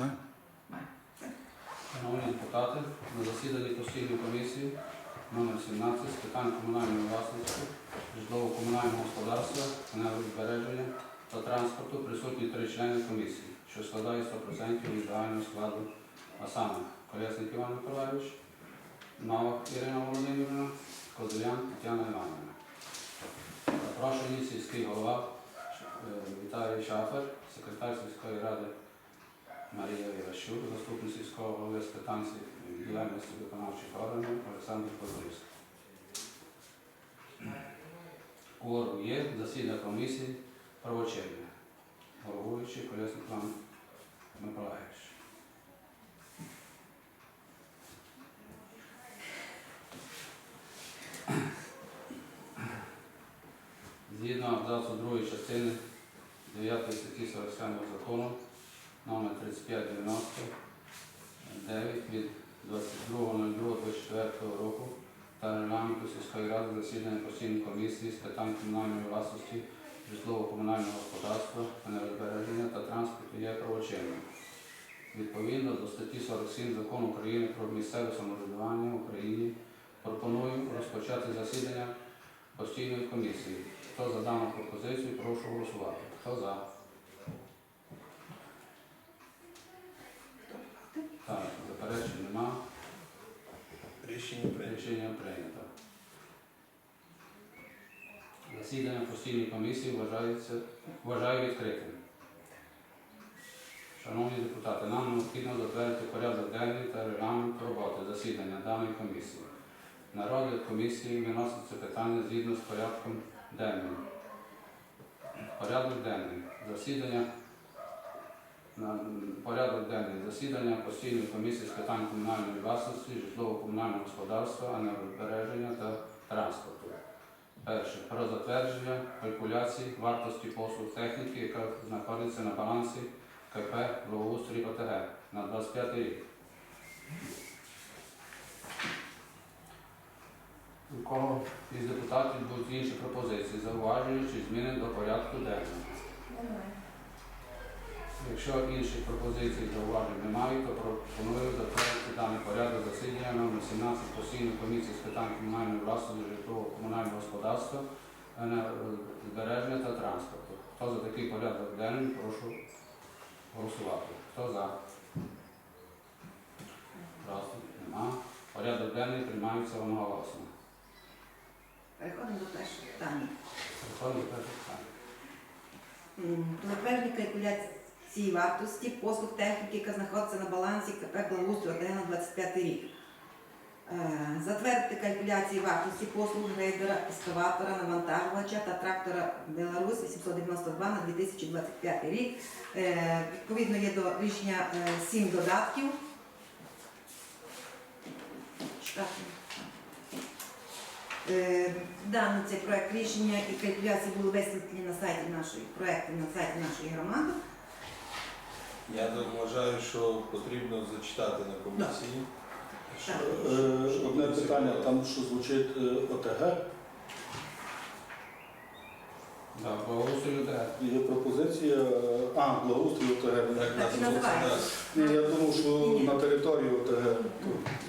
Почнемо. Шановні депутати, на засіданні постійної комісії номер 17 з питань комунальної власності, житлово-комунального господарства, енергозбереження та транспорту присутні три члени комісії, що складає 100% від загального складу, а саме Колесник Іван Миколайович, Навак Ірина Володимирівна, Козелян Тетяна Іванівна. Запрошені сільський голова е, Віталій Шафер, секретар сільської ради Марія заступник сільського голови з питань діяльності виконавчих органів Олександр Козлівський. Кворум є, засідання комісії правочинне. Головуючий Колесник Іван Миколаївич. Згідно абзацу другої частини 9 статті 47 закону номер 3599 від 22.02.24 року та регламенту сільської ради засідання постійної комісії з питань комунальної власності, житлово-комунального господарства, енергозбереження та транспорту є правочинним. Відповідно до статті 47 Закону України про місцеве самоврядування в Україні пропоную розпочати засідання постійної комісії. Хто за дану пропозицію, прошу голосувати. Хто за? Так, заперечень нема. Рішення прийнято. Рішення прийнято. Засідання постійної комісії вважається, вважаю відкритим. Шановні депутати, нам необхідно затвердити порядок денний та регламент роботи засідання даної комісії. На розгляд комісії виноситься питання згідно з порядком денним. Порядок денний. Засідання порядок денний засідання постійної комісії з питань комунальної власності, житлово-комунального господарства, енергозбереження та транспорту. Перше. Про затвердження калькуляції вартості послуг техніки, яка знаходиться на балансі КП Благоустрій ОТГ на 25 рік. У кого із депутатів будуть інші пропозиції, зауваження чи зміни до порядку денного? Якщо інших пропозицій зауважень немає, то пропоную затвердити даний порядок засідання номер 17 постійної комісії з питань комунальної власності, житлового комунального господарства, енергозбереження та транспорту. Хто за такий порядок денний, прошу голосувати. Хто за? Раз, нема. Порядок денний приймається одноголосно. Переходимо до першого питання. Переходимо до першого питання. Про затвердження калькуляції вартості послуг техніки, яка знаходиться на балансі КП «Благоустрій» на 25 рік. Е, Затвердити калькуляції вартості послуг грейдера, ескаватора, навантажувача та трактора Беларусь 892 на 2025 рік. Е, Відповідно є до рішення 7 додатків. Е, Даний цей проект рішення і калькуляції були висвітлені на сайті нашої проекту, на сайті нашої громади. Я вважаю, що потрібно зачитати на комісії. Так. Е, Одне питання, там що звучить е, ОТГ, Да, благоустрою ОТГ. є пропозиція, е, а, благоустрій ОТГ. Так Так і нас називається. Ні, я думав, що Ні-ні. на території ОТГ.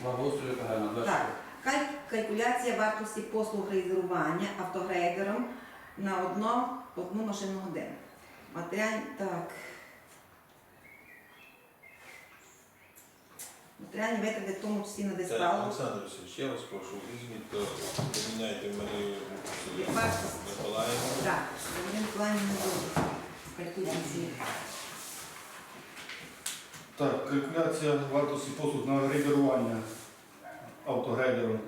Благоустрою ОТГ на 25 Так, каль- калькуляція вартості послуг грейдерування автогрейдером на одну, одну машинну годину. Матеріаль, так. Матеріальні витрати, в тому числі на Так, диспалу. Олександр Васильович, я вас прошу, візьміть, то поміняйте Марію. Миколаївну. Так, Миколаївна не буде калькуляції. Так, калькуляція вартості послуг на грейдерування автогрейдером.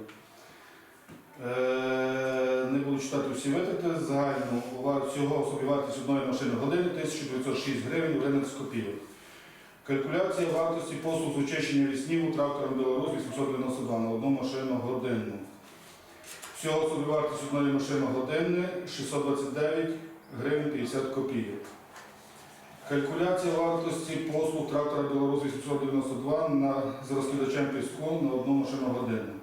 Е, Не буду читати всі витрати. Загально ва- всього собі вартість одної машини години 1906 гривень 11 копійок. Калькуляція вартості послуг з очищення ліснів трактором Білорусь 892 на одну машину годину. Всього собівартість одної машини години 629 гривень 50 копійок. Калькуляція вартості послуг трактора Білорусь 892 на, з розкидачем піску на одну машину годину.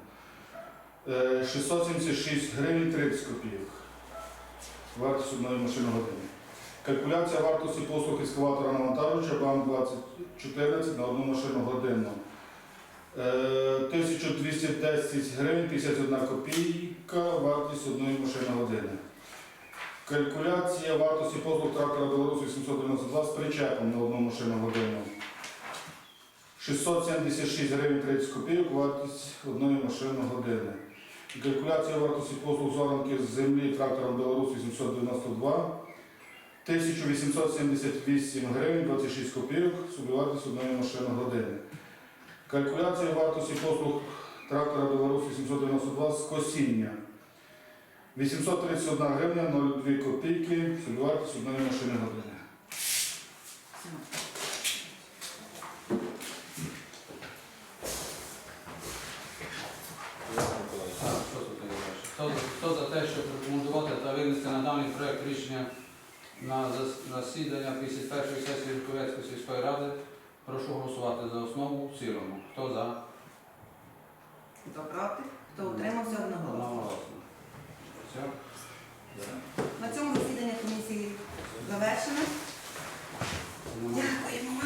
Е, 676 гривень 30 копійок. Вартість одної машини години. Калькуляція вартості послуг ескаватора навантажувача БАМ 2014 на одну машину годинну. Е, 1210 гривень 51 копійка, вартість одної машини години. Калькуляція вартості послуг трактора Білорус 892 з причепом на одну машину годину. 676 гривень 30 копійок, вартість одної машини години. Калькуляція вартості послуг зоранки з землі трактором Білорус 892 1878 гривень 26 копійок, собівартість одної машини години. Калькуляція вартості послуг трактора Білорус 892 з косіння. 831 гривня 02 копійки, собівартість одної машини години. Хто, за- те, щоб рекомендувати та винести на даний проект рішення на засідання 51-ї сесії Жуковецької сільської ради. Прошу голосувати за основу в цілому. Хто за? Хто проти? Хто утримався одноголосно? Все. На цьому засідання комісії завершено. Дякуємо.